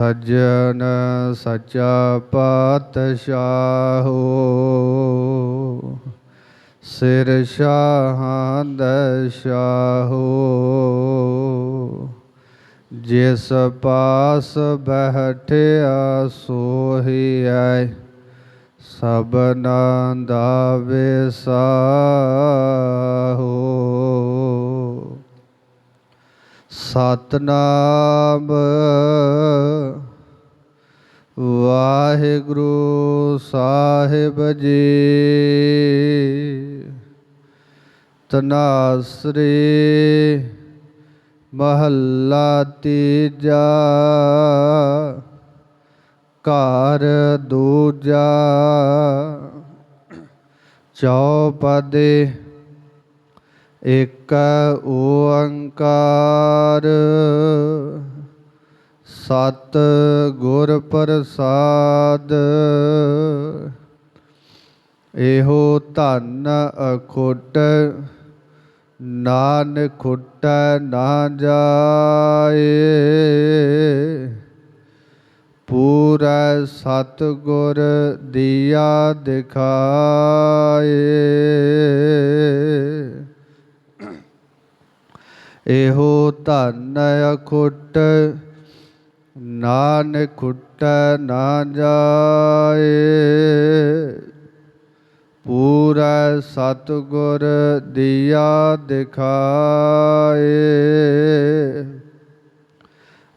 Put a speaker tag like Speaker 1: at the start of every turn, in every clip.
Speaker 1: ਸਜਨ ਸੱਚਾ ਪਾਤਸ਼ਾਹੋ ਸਿਰ ਸ਼ਾਹਾਂ ਦਾ ਜਿਸ ਪਾਸ ਬਹਿਠਿਆ ਸੋਹੀਐ ਸਭਨਾ ਦਾ ਵਿਸਾਹੋ। ਸਤਨਾਮ। ਵਾਹਿਗੁਰੂ ਸਾਹਿਬ ਜੀ। ਤਨਾਸਰੀ ਮਹੱਲਾ ਤੀਜਾ। ਘਰ ਦੂਜਾ। ਚੌਪਦੇ ਇਕ ਓੰਕਾਰ। ਸਤ ਗੁਰ ਪ੍ਰਸਾਦ। ਇਹੋ ਧਨ ਅਖੁੱਟ, ਨਾਨਕ ਖੁੱਟੈ ਨਾ ਜਾਏ। ਪੂਰਾ ਸਤ ਗੁਰ ਦੀਆ ਦਿਖਾਏ। ਇਹੋ ਧਨ ਅਖੁੱਟ, ਨਾਨਕ ਖੁੱਟ ਨਾ ਜਾਏ। ਪੂਰਾ ਸਤਗੁਰ ਦੀਆ ਦਿਖਾਏ।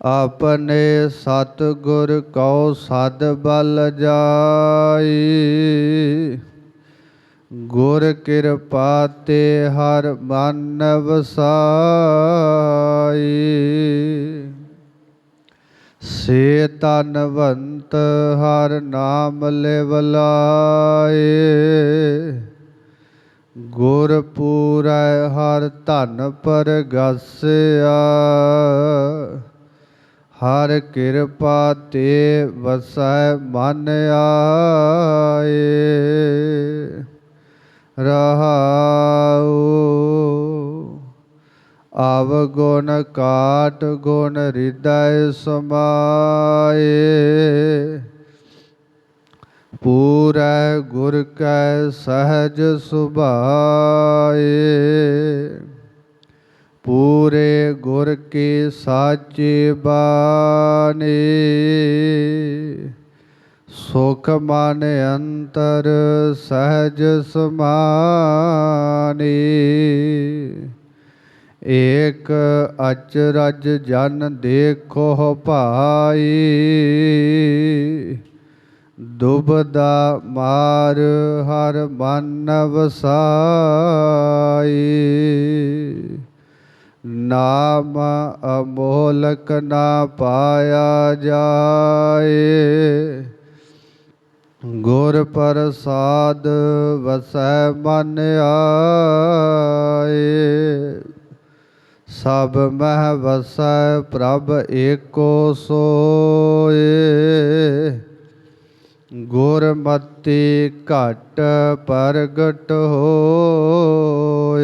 Speaker 1: ਆਪਣੇ ਸਤ ਗੁਰ ਕਉ ਸਦ ਬਲ ਜਾਈ ਗੁਰ ਕਿਰਪਾ ਤੇ ਹਰ ਮਨ ਵਸਾਈ ਸੇ ਤਨਵੰਤ ਹਰ ਨਾਮ ਲਿਵ ਲਾਏ। ਗੁਰ ਪੂਰੈ ਹਰ ਧਨ ਪਰਗਾਸਿਆ ਹਰ ਕਿਰਪਾ ਤੇ ਵਸੈ ਮਨ ਆਏ। ਰਹਾਉ। ਆਵ ਗੁਣ ਕਾਟ ਗੁਣ ਹਿਰਦੈ ਸਮਾਏ। ਪੂਰੈ ਗੁਰ ਕੈ ਸਹਜ ਸੁਭਾਏ। ਪੂਰੇ ਗੁਰ ਕੀ ਸਾਚੀ ਬਾਣੀ ਸੁਖ ਮਨ ਅੰਤਰ ਸਹਜ ਸਮਾਨੀ। ਏਕ ਅਚਰਜ ਜਨ ਦੇਖੋ ਭਾਈ। ਦੁਬਦਾ ਮਾਰ ਹਰ ਮਨ ਵਸਾਈ। ਨਾਮ ਅਮੋਲਕ ਨਾ ਪਾਇਆ ਜਾਏ। ਗੁਰ ਪ੍ਰਸਾਦ ਵਸੈ ਮਨ ਆਏ। ਸਭ ਮਹਿ ਵਸੈ ਪ੍ਰਭ ਏਕੋ ਸੋਏ। ਗੁਰਮਤਿ ਘਟ ਪ੍ਰਗਟ ਹੋਏ।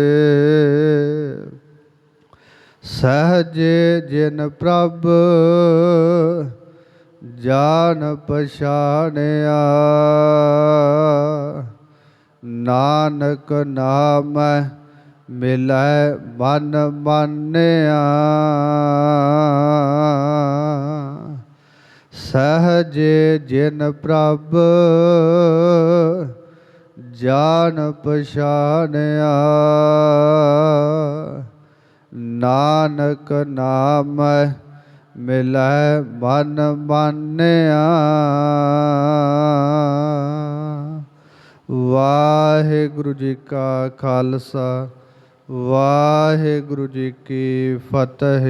Speaker 1: ਸਹਜੇ ਜਿਨ ਪ੍ਰਭ ਜਾਣ ਪਛਾਣਿਆ ਨਾਨਕ ਨਾਮ ਮਿਲੈ ਮਨ ਮਾਨਿਆ। ਸਹਜੇ ਜਿਨ ਪ੍ਰਭ ਜਾਣ ਪਛਾਣਿਆ ਨਾਨਕ ਨਾਮ ਮਿਲੈ ਮਨ ਮਾਨਿਆ। ਵਾਹਿਗੁਰੂ ਜੀ ਕਾ ਖਾਲਸਾ ਵਾਹਿਗੁਰੂ ਜੀ ਕੀ ਫਤਿਹ।